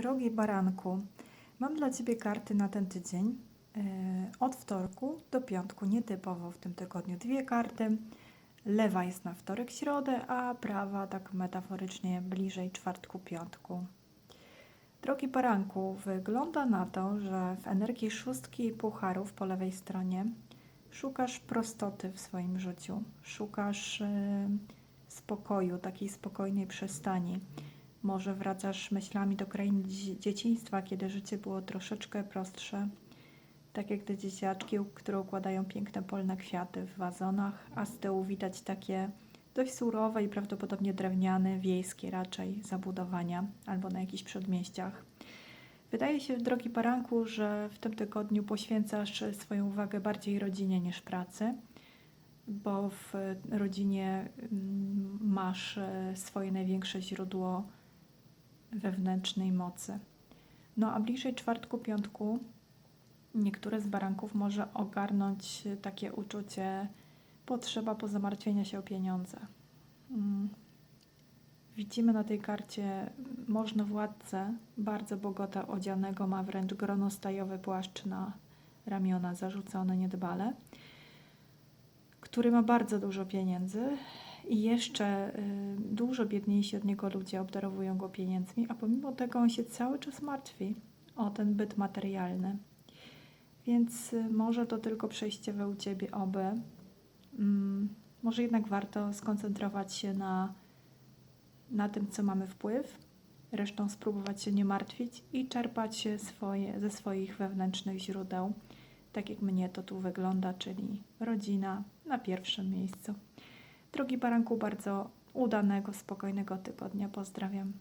Drogi baranku, mam dla Ciebie karty na ten tydzień. Yy, Od wtorku do piątku, nietypowo w tym tygodniu dwie karty. Lewa jest na wtorek, środę, a prawa tak metaforycznie bliżej czwartku, piątku. Drogi baranku, wygląda na to, że w energii szóstki pucharów po lewej stronie szukasz prostoty w swoim życiu. Szukasz yy, spokoju, takiej spokojnej przystani. Może wracasz myślami do krain dzie- dzieciństwa, kiedy życie było troszeczkę prostsze. Tak jak te dzieciaczki, które układają piękne polne kwiaty w wazonach, a z tyłu widać takie dość surowe i prawdopodobnie drewniane, wiejskie raczej zabudowania albo na jakichś przedmieściach. Wydaje się, drogi Baranku, że w tym tygodniu poświęcasz swoją uwagę bardziej rodzinie niż pracy, bo w rodzinie mm, masz e, swoje największe źródło wewnętrznej mocy. No a bliżej czwartku, piątku niektóre z baranków może ogarnąć takie uczucie potrzeba pozamartwienia się o pieniądze. Mm. Widzimy na tej karcie można władcę, bardzo bogata odzianego, ma wręcz gronostajowy płaszcz na ramiona zarzucone niedbale, który ma bardzo dużo pieniędzy i jeszcze y, dużo biedniejsi od niego ludzie obdarowują go pieniędzmi, a pomimo tego on się cały czas martwi o ten byt materialny. Więc y, może to tylko przejściowe u ciebie oby. Mm, może jednak warto skoncentrować się na, na tym, co mamy wpływ, resztą spróbować się nie martwić i czerpać swoje, ze swoich wewnętrznych źródeł, tak jak mnie to tu wygląda, czyli rodzina na pierwszym miejscu. Drogi baranku, bardzo udanego, spokojnego tygodnia. Pozdrawiam.